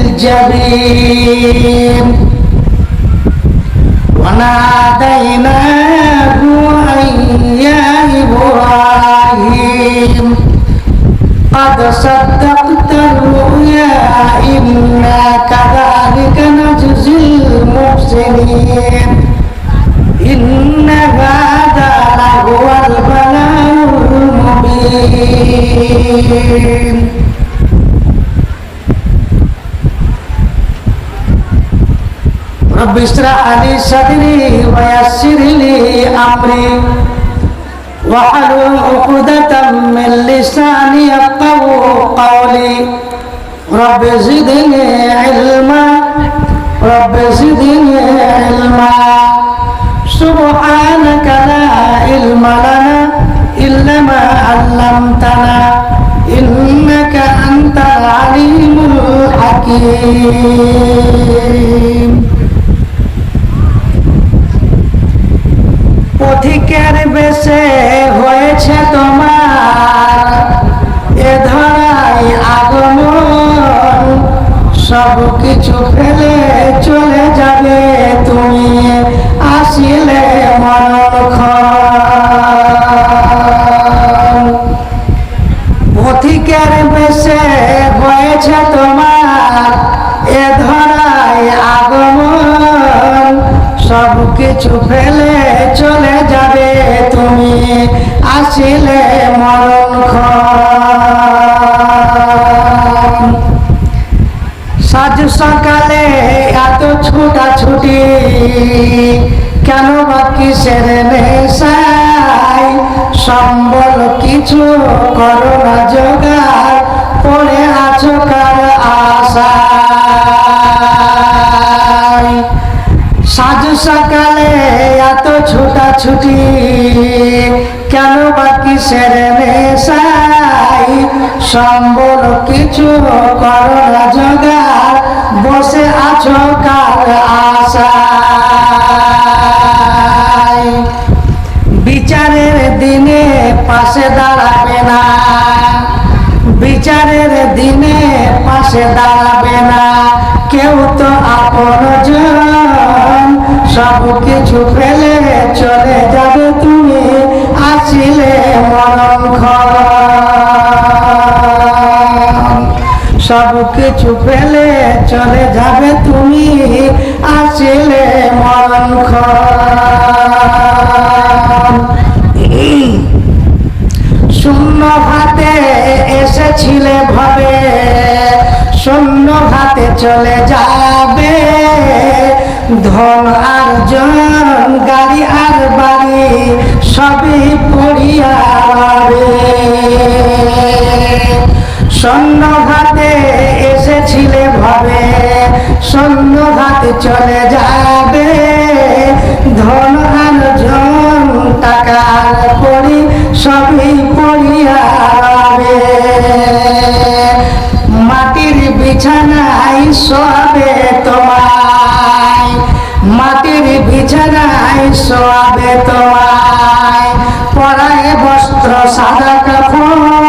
الجبين وناديناه أن يا إبراهيم قد صدقت الرؤيا إنا كذلك نجزي المحسنين رب اشرح لي صدري ويسر لي أمري واحلل عقدة من لساني يفقه قولي رب زدني علما رب زدني علما سبحانك لا علم لنا إلا ما علمتنا إنك أنت العليم الحكيم মনক্ষণ পথিকের বেশে হয়েছে তোমার, এ ধরাই আগমন। সব কিছু ফেলে চলে যাবে তুমি, আসিলে মরণ সাজ সকালে এত ছুটা ছুটি কেন বা কিসের নেশাই সম্বল কিছু করো না, জোগাড় পড়ে আছো কার আশায়? সাজ সকালে এত ছোটা ছুটি কেন বা কিসের নেশাই সম্বল কিছু করো বিচারের দিনে পাশে দাঁড়াবে না। বিচারের দিনে পাশে দাঁড়াবে না। কেউ তো আপন সব কিছু ফেলে চলে যাবে তুমি। আসিলে মরণ সব কিছু ফেলে চলে যাবে তুমি। আসিলে মরণ শূন্য হাতে এসেছিলে ভাবে শূন্য হাতে চলে যাবে। ধন আর জন গাড়ি আর বাড়ি সবই পড়িয়া যাবে। শূন্য হাতে এসেছিলে ভাবে শূন্য হাতে চলে যাবে। ধন আর জন টাকা পড়ি সবই যাবে মাটির বিছানায় শোয়াবে তোমায় মাটির বিছানায় শোয়াবে তোমায় পরায় বস্ত্র সাদা কাপড়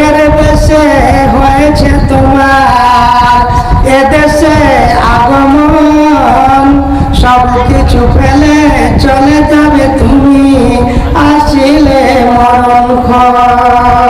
পথিকের দেশে হয়েছে তোমার। এদেশে আগমন সব কিছু ফেলে চলে যাবে তুমি। আসিলে মরণ খবর